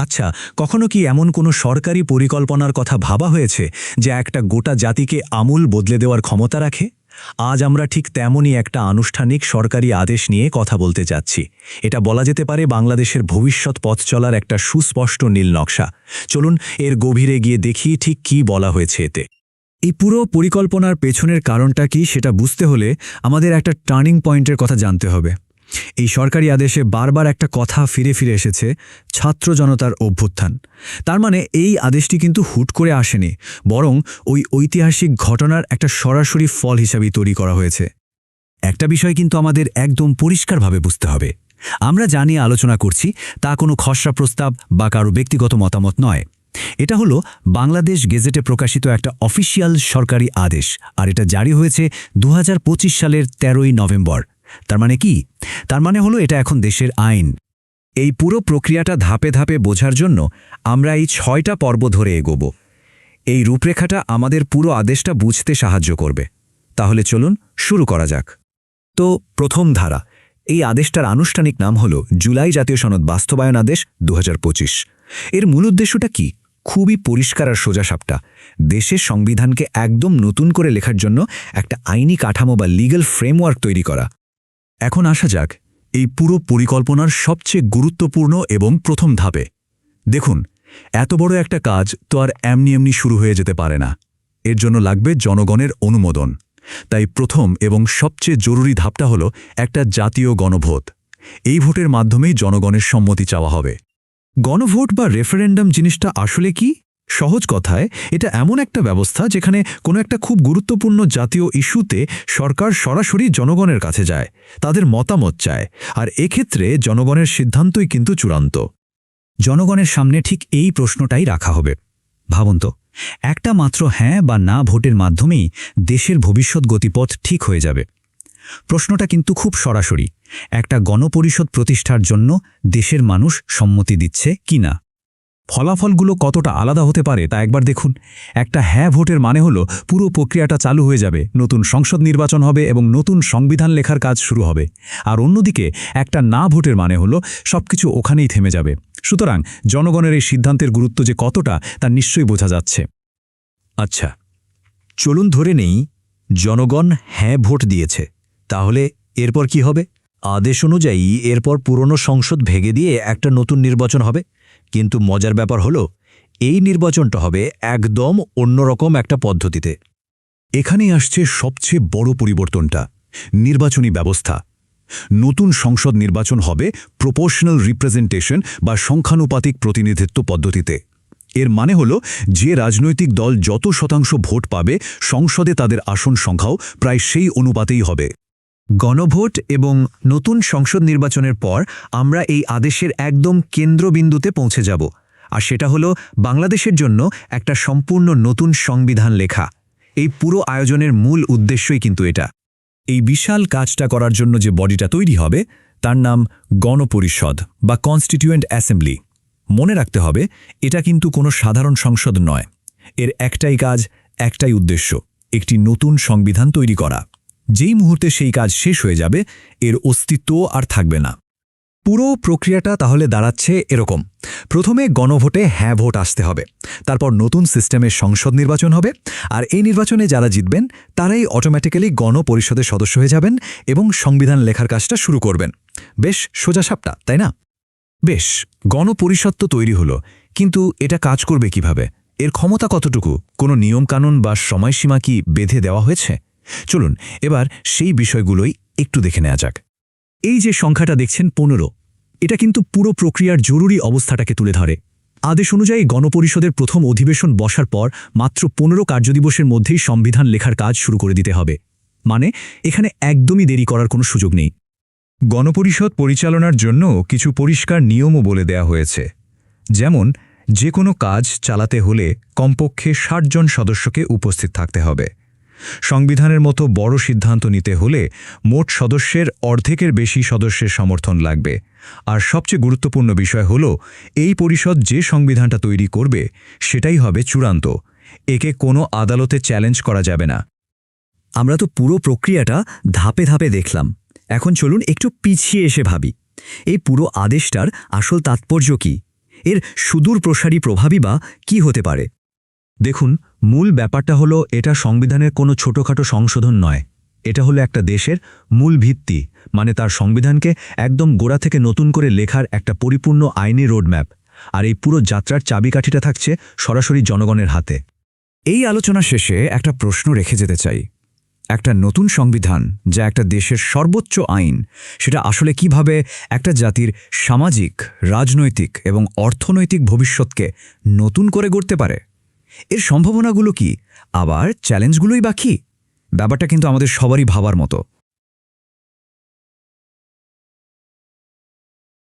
আচ্ছা কখনো কি এমন কোনো সরকারি পরিকল্পনার কথা ভাবা হয়েছে যে একটা গোটা জাতিকে আমূল বদলে দেওয়ার ক্ষমতা রাখে? আজ আমরা ঠিক তেমনই একটা আনুষ্ঠানিক সরকারি আদেশ নিয়ে কথা বলতে যাচ্ছি। এটা বলা যেতে পারে বাংলাদেশের ভবিষ্যৎ পথ চলার একটা সুস্পষ্ট নীল নকশা। চলুন, এর গভীরে গিয়ে দেখি ঠিক কি বলা হয়েছে এতে। এই পুরো পরিকল্পনার পেছনের কারণটা কি সেটা বুঝতে হলে আমাদের একটা টার্নিং পয়েন্টের কথা জানতে হবে। এই সরকারি আদেশে বারবার একটা কথা ফিরে ফিরে এসেছে, ছাত্র জনতার অভ্যুত্থান। তার মানে এই আদেশটি কিন্তু হুট করে আসেনি, বরং ওই ঐতিহাসিক ঘটনার একটা সরাসরি ফল হিসাবেই তৈরি করা হয়েছে। একটা বিষয় কিন্তু আমাদের একদম পরিষ্কারভাবে বুঝতে হবে। আমরা যা নিয়ে আলোচনা করছি, তা কোনো খসড়া প্রস্তাব বা কারও ব্যক্তিগত মতামত নয়। এটা হলো বাংলাদেশ গেজেটে প্রকাশিত একটা অফিসিয়াল সরকারি আদেশ, আর এটা জারি হয়েছে দু হাজার পঁচিশ সালের তেরোই নভেম্বর। তার মানে কি? তার মানে হলো এটা এখন দেশের আইন। এই পুরো প্রক্রিয়াটা ধাপে ধাপে বোঝার জন্য আমরা এই ছয়টা পর্ব ধরে এগোব। এই রূপরেখাটা আমাদের পুরো আদেশটা বুঝতে সাহায্য করবে। তাহলে চলুন শুরু করা যাক। তো প্রথম ধারা, এই আদেশটার আনুষ্ঠানিক নাম হল জুলাই জাতীয় সনদ বাস্তবায়ন আদেশ দুহাজার পঁচিশ। এর মূল উদ্দেশ্যটা কি? খুবই পরিষ্কার আর সোজাসাপটা দেশের সংবিধানকে একদম নতুন করে লেখার জন্য একটা আইনি কাঠামো বা লিগ্যাল ফ্রেমওয়ার্ক তৈরি করা। এখন আসা যাক এই পুরো পরিকল্পনার সবচেয়ে গুরুত্বপূর্ণ এবং প্রথম ধাপে। দেখুন, এত বড় একটা কাজ তো আর এমনি এমনি শুরু হয়ে যেতে পারে না। এর জন্য লাগবে জনগণের অনুমোদন। তাই প্রথম এবং সবচেয়ে জরুরি ধাপটা হল একটা জাতীয় গণভোট। এই ভোটের মাধ্যমেই জনগণের সম্মতি চাওয়া হবে। গণভোট বা রেফারেন্ডাম জিনিসটা আসলে কি? সহজ কথায়, এটা এমন একটা ব্যবস্থা যেখানে কোনো একটা খুব গুরুত্বপূর্ণ জাতীয় ইস্যুতে সরকার সরাসরি জনগণের কাছে যায়, তাদের মতামত চায়, আর এক্ষেত্রে জনগণের সিদ্ধান্তই কিন্তু চূড়ান্ত। জনগণের সামনে ঠিক এই প্রশ্নটাই রাখা হবে। ভাবুন তো, একটা মাত্র হ্যাঁ বা না ভোটের মাধ্যমেই দেশের ভবিষ্যৎ গতিপথ ঠিক হয়ে যাবে। প্রশ্নটা কিন্তু খুব সরাসরি, একটা গণপরিষদ প্রতিষ্ঠার জন্য দেশের মানুষ সম্মতি দিচ্ছে কি না ফলাফলগুলো কতটা আলাদা হতে পারে তা একবার দেখুন। একটা হ্যাঁ ভোটের মানে হলো পুরো প্রক্রিয়াটা চালু হয়ে যাবে, নতুন সংসদ নির্বাচন হবে এবং নতুন সংবিধান লেখার কাজ শুরু হবে। আর অন্যদিকে একটা না ভোটের মানে হলো সবকিছু ওখানেই থেমে যাবে। সুতরাং জনগণের এই সিদ্ধান্তের গুরুত্ব যে কতটা তা নিশ্চয়ই বোঝা যাচ্ছে। আচ্ছা চলুন ধরে নেই জনগণ হ্যাঁ ভোট দিয়েছে, তাহলে এরপর কি হবে? আদেশ অনুযায়ী এরপর পুরনো সংসদ ভেঙে দিয়ে একটা নতুন নির্বাচন হবে। কিন্তু মজার ব্যাপার হলো, এই নির্বাচনটা হবে একদম অন্যরকম একটা পদ্ধতিতে। এখানেই আসছে সবচেয়ে বড় পরিবর্তনটা, নির্বাচনী ব্যবস্থা। নতুন সংসদ নির্বাচন হবে প্রপোর্শনাল রিপ্রেজেন্টেশন বা সংখ্যানুপাতিক প্রতিনিধিত্ব পদ্ধতিতে। এর মানে হল, যে রাজনৈতিক দল যত শতাংশ ভোট পাবে, সংসদে তাদের আসন সংখ্যাও প্রায় সেই অনুপাতেই হবে। গণভোট এবং নতুন সংসদ নির্বাচনের পর আমরা এই আদেশের একদম কেন্দ্রবিন্দুতে পৌঁছে যাব। আর সেটা হলো বাংলাদেশের জন্য একটা সম্পূর্ণ নতুন সংবিধান লেখা। এই পুরো আয়োজনের মূল উদ্দেশ্যই কিন্তু এটা। এই বিশাল কাজটা করার জন্য যে বডিটা তৈরি হবে, তার নাম গণপরিষদ বা কনস্টিটিউয়েন্ট অ্যাসেম্বলি। মনে রাখতে হবে, এটা কিন্তু কোনো সাধারণ সংসদ নয়। এর একটাই কাজ, একটাই উদ্দেশ্য, একটি নতুন সংবিধান তৈরি করা। যেই মুহূর্তে সেই কাজ শেষ হয়ে যাবে, এর অস্তিত্ব আর থাকবে না। পুরো প্রক্রিয়াটা তাহলে দাঁড়াচ্ছে এরকম। প্রথমে গণভোটে হ্যাঁ ভোট আসতে হবে, তারপর নতুন সিস্টেমে সংসদ নির্বাচন হবে, আর এই নির্বাচনে যারা জিতবেন, তারাই অটোমেটিক্যালি গণপরিষদের সদস্য হয়ে যাবেন এবং সংবিধান লেখার কাজটা শুরু করবেন। বেশ, সোজা সাপটা, তাই না? বেশ, গণপরিষদ তো তৈরি হলো, কিন্তু এটা কাজ করবে কীভাবে? এর ক্ষমতা কতটুকু? কোনো নিয়মকানুন বা সময়সীমা কি বেঁধে দেওয়া হয়েছে? চলুন, এবার সেই বিষয়গুলোই একটু দেখে নেওয়া যাক। এই যে সংখ্যাটা দেখছেন পনেরো, এটা কিন্তু পুরো প্রক্রিয়ার জরুরি অবস্থাটাকে তুলে ধরে। আদেশ অনুযায়ী গণপরিষদের প্রথম অধিবেশন বসার পর মাত্র পনেরো কার্যদিবসের মধ্যেই সংবিধান লেখার কাজ শুরু করে দিতে হবে। মানে এখানে একদমই দেরি করার কোনো সুযোগ নেই। গণপরিষদ পরিচালনার জন্য কিছু পরিষ্কার নিয়মও বলে দেয়া হয়েছে। যেমন, যে কোনো কাজ চালাতে হলে কমপক্ষে ষাট জন সদস্যকে উপস্থিত থাকতে হবে। সংবিধানের মতো বড় সিদ্ধান্ত নিতে হলে মোট সদস্যের অর্ধেকের বেশি সদস্যের সমর্থন লাগবে। আর সবচেয়ে গুরুত্বপূর্ণ বিষয় হল, এই পরিষদ যে সংবিধানটা তৈরি করবে, সেটাই হবে চূড়ান্ত। একে কোনো আদালতে চ্যালেঞ্জ করা যাবে না। আমরা তো পুরো প্রক্রিয়াটা ধাপে ধাপে দেখলাম। এখন চলুন একটু পিছিয়ে এসে ভাবি। এই পুরো আদেশটার আসল তাৎপর্য কি? এর সুদূর প্রসারী প্রভাবই বা কি হতে পারে? দেখুন মূল ব্যাপারটা হলো, এটা সংবিধানের কোনো ছোটখাটো সংশোধন নয়। এটা হলো একটা দেশের মূল ভিত্তি মানে তার সংবিধানকে একদম গোড়া থেকে নতুন করে লেখার একটা পরিপূর্ণ আইনি রোডম্যাপ। আর এই পুরো যাত্রার চাবিকাঠিটা থাকছে সরাসরি জনগণের হাতে। এই আলোচনা শেষে একটা প্রশ্ন রেখে যেতে চাই। একটা নতুন সংবিধান যা একটা দেশের সর্বোচ্চ আইন, সেটা আসলে কীভাবে একটা জাতির সামাজিক, রাজনৈতিক এবং অর্থনৈতিক ভবিষ্যৎকে নতুন করে গড়তে পারে? এর সম্ভাবনাগুলো কি? আবার চ্যালেঞ্জগুলোই বাকি ব্যাপারটা কিন্তু আমাদের সবারই ভাবার মতো।